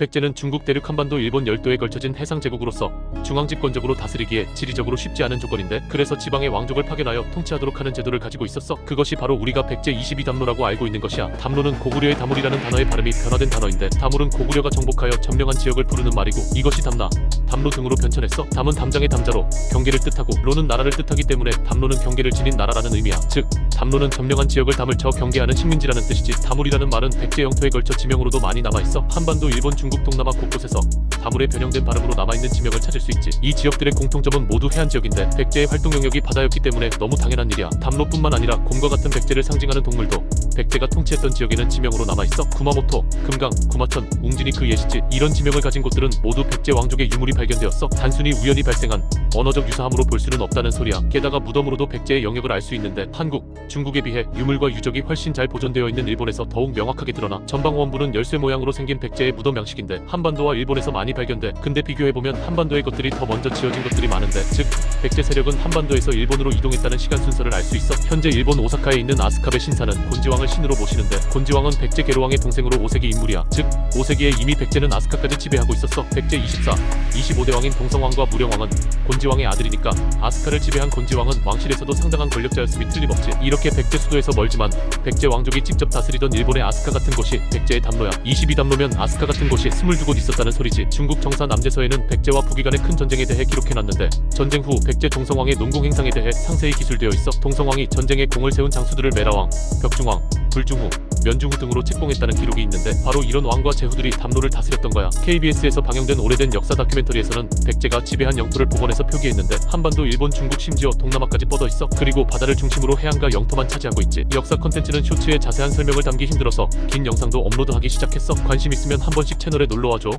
백제는 중국 대륙 한반도 일본 열도에 걸쳐진 해상 제국으로서 중앙 집권적으로 다스리기에 지리적으로 쉽지 않은 조건인데 그래서 지방의 왕족을 파견하여 통치하도록 하는 제도를 가지고 있었어. 그것이 바로 우리가 백제 22담로라고 알고 있는 것이야. 담로는 고구려의 다물이라는 단어의 발음이 변화된 단어인데 다물은 고구려가 정복하여 점령한 지역을 부르는 말이고 이것이 담나, 담로 등으로 변천했어. 담은 담장의 담자로 경계를 뜻하고 로는 나라를 뜻하기 때문에 담로는 경계를 지닌 나라라는 의미야. 즉 담로는 점령한 지역을 담을 쳐 경계하는 식민지라는 뜻이지. 다물이라는 말은 백제 영토에 걸쳐 지명으로도 많이 남아 있어. 한반도, 일본, 중국, 동남아 곳곳에서 다물의 변형된 발음으로 남아 있는 지명을 찾을 수 있지. 이 지역들의 공통점은 모두 해안 지역인데 백제의 활동 영역이 바다였기 때문에 너무 당연한 일이야. 담로뿐만 아니라 곰과 같은 백제를 상징하는 동물도 백제가 통치했던 지역에는 지명으로 남아 있어. 구마모토, 금강, 구마천, 웅진이 그 예시지. 이런 지명을 가진 곳들은 모두 백제 왕족의 유물이 발견되었어. 단순히 우연히 발생한 언어적 유사함으로 볼 수는 없다는 소리야. 게다가 무덤으로도 백제의 영역을 알 수 있는데 한국, 중국에 비해 유물과 유적이 훨씬 잘 보존되어 있는 일본에서 더욱 명확하게 드러나. 전방 원부는 열쇠 모양으로 생긴 백제의 무덤 양식인데 한반도와 일본에서 많이 발견돼. 근데 비교해보면 한반도의 것들이 더 먼저 지어진 것들이 많은데 즉 백제 세력은 한반도에서 일본으로 이동했다는 시간 순서를 알 수 있어. 현재 일본 오사카에 있는 아스카베 신사는 곤지왕을 신으로 모시는데 곤지왕은 백제 계로왕의 동생으로 5세기 인물이야. 즉 5세기에 이미 백제는 아스카까지 지배하고 있었어. 백제 24, 25대 왕인 동성왕과 무령왕은 곤지왕의 아들이니까 아스카를 지배한 곤지왕은 왕실에서도 상당한 권력자였음이 틀림없지. 이렇게 백제 수도에서 멀지만 백제 왕족이 직접 다스리던 일본의 아스카 같은 곳이 백제의 담로야. 22담로면 아스카 같은 곳이 22곳 있었다는 소리지. 중국 정사 남제서에는 백제와 북이 간의 큰 전쟁에 대해 기록해놨는데 전쟁 후 백제 동성왕의 농공 행상에 대해 상세히 기술되어 있어. 동성왕이 전쟁에 공을 세운 장수들을 메라왕, 벽중왕, 불중후, 면중후 등으로 책봉했다는 기록이 있는데 바로 이런 왕과 제후들이 담로를 다스렸던 거야. KBS에서 방영된 오래된 역사 다큐멘터리에서는 백제가 지배한 영토를 복원해서 표기했는데 한반도, 일본, 중국 심지어 동남아까지 뻗어 있어. 그리고 바다를 중심으로 해안과 영토만 차지하고 있지. 이 역사 컨텐츠는 쇼츠에 자세한 설명을 담기 힘들어서 긴 영상도 업로드하기 시작했어. 관심 있으면 한 번씩 채널에 놀러와줘.